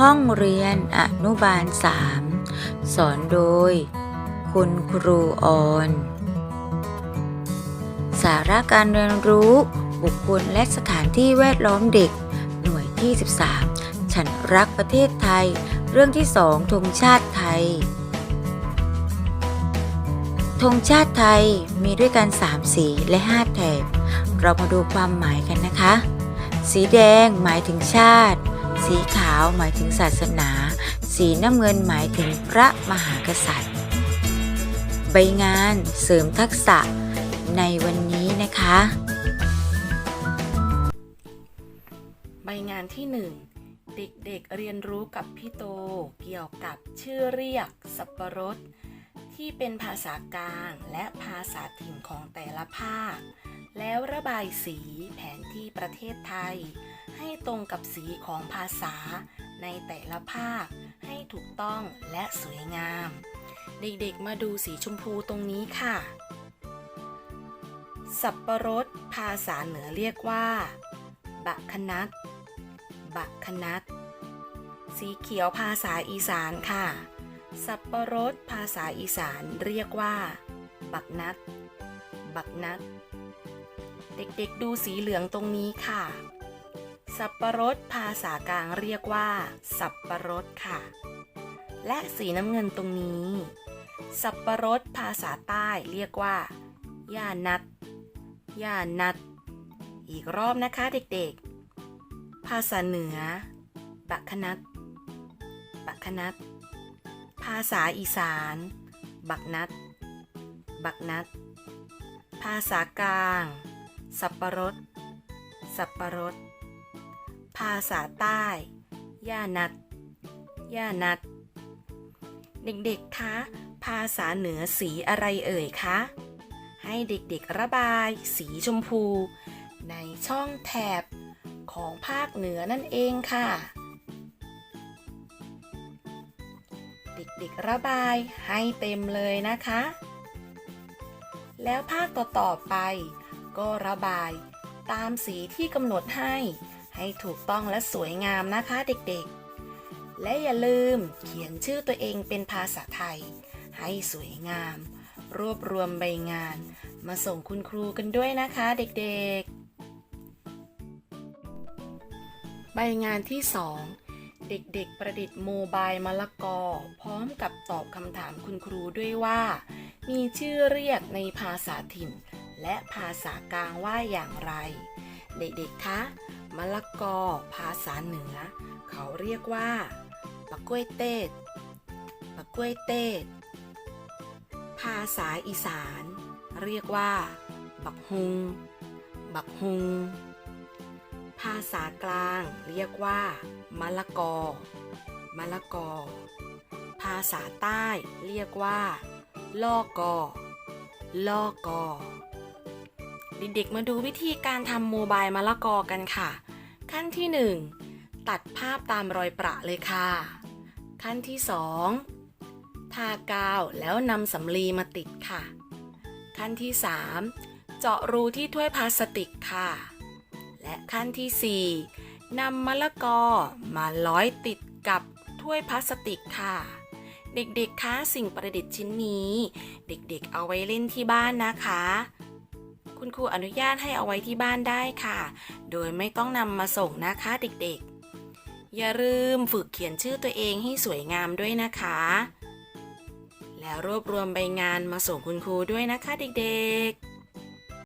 ห้องเรียนอนุบาล3สอนโดย คุณครูออน สาระการเรียนรู้ บุคคลและสถานที่แวดล้อมเด็ก หน่วยที่ 13 ฉันรักประเทศไทย เรื่องที่2ธงชาติไทยธงชาติไทยมีด้วยกัน 3 สีและ 5 แถบ เรามาดูความหมายกันนะคะ สีแดงหมายถึงชาติ สีขาวหมายถึงศาสนา สีน้ำเงินหมายถึงพระมหากษัตริย์ ใบงานเสริมทักษะในวันนี้นะคะ ใบงานที่ 1 เด็กๆเรียนรู้กับพี่โตเกี่ยวกับชื่อเรียกสับปะรดที่เป็นภาษากลางและภาษาถิ่นของแต่ละภาค แล้วระบายสีแผนที่ประเทศไทย ให้ตรงกับสีของภาษา ในแต่ละภาค ให้ถูกต้องและสวยงาม เด็กๆมาดูสีชมพูตรงนี้ค่ะ สับปะรดภาษาเหนือเรียกว่าบะคนัดบักคนัดสีเขียวภาษาอีสานค่ะ สับปะรดภาษาอีสานเรียกว่า บักนัด บักนัด เด็กๆดูสีเหลืองตรงนี้ค่ะ สับปะรดภาษากลางเรียกว่า สับปะรดค่ะ และสีน้ำเงินตรงนี้ สับปะรดภาษาใต้เรียกว่า ย่านัด ย่านัด อีกรอบนะคะเด็กๆ ภาษาเหนือ บักคนัด บักคนัด ภาษาอีสาน บักนัด บักนัด ภาษากลาง สับปะรด สับปะรด ภาษาใต้ ย่านัด ย่านัด เด็กๆ คะ ภาษาเหนือสีอะไรเอ่ยคะ ให้เด็กๆ ระบายสีชมพู ในช่องแถบของภาคเหนือนั่นเองค่ะ เด็กๆ ระบายให้เต็มเลยนะคะ แล้วภาคต่อๆไปก็ระบายตามสีที่กำหนดให้ ให้ถูกต้องและสวยงามนะคะเด็กๆ และอย่าลืมเขียนชื่อตัวเองเป็นภาษาไทย ให้สวยงาม รวบรวมใบงาน มาส่งคุณครูกันด้วยนะคะเด็กๆ ใบงานที่ 2 เด็กๆ ประดิษฐ์โมบายมะละกอ พร้อมกับตอบคำถามคุณครูด้วยว่า มีชื่อเรียกในภาษาถิ่น และภาษากลางว่าอย่างไร เด็กๆ คะ มะละกอ ภาษาเหนือ เขาเรียกว่าปะกล้วยเต้ดปะกล้วยเต้ดภาษาอีสาน เรียกว่า บักฮุง บักฮุง ภาษากลางเรียกว่ามะละกอ มะละกอ ภาษาใต้เรียกว่าลอกอลอกอเด็กๆมาดูวิธีการทำโมบายมะละกอกันค่ะ ขั้นที่ 1 ตัดภาพตามรอยประเลยค่ะ ขั้นที่ 2 ทากาวแล้วนำสำลีมาติดค่ะ ขั้นที่ 3 เจาะรูที่ถ้วยพลาสติกค่ะ และขั้นที่ 4นำมะละกอมาร้อยติดกับถ้วยพลาสติกค่ะเด็กๆ คะสิ่งประดิษฐ์ชิ้นนี้ เด็กๆ เอาไว้เล่นที่บ้านนะคะ คุณครูอนุญาตให้เอาไว้ที่บ้านได้ค่ะ โดยไม่ต้องนำมาส่งนะคะเด็กๆ อย่าลืมฝึกเขียนชื่อตัวเองให้สวยงามด้วยนะคะ แล้วรวบรวมใบงานมาส่งคุณครูด้วยนะคะเด็กๆ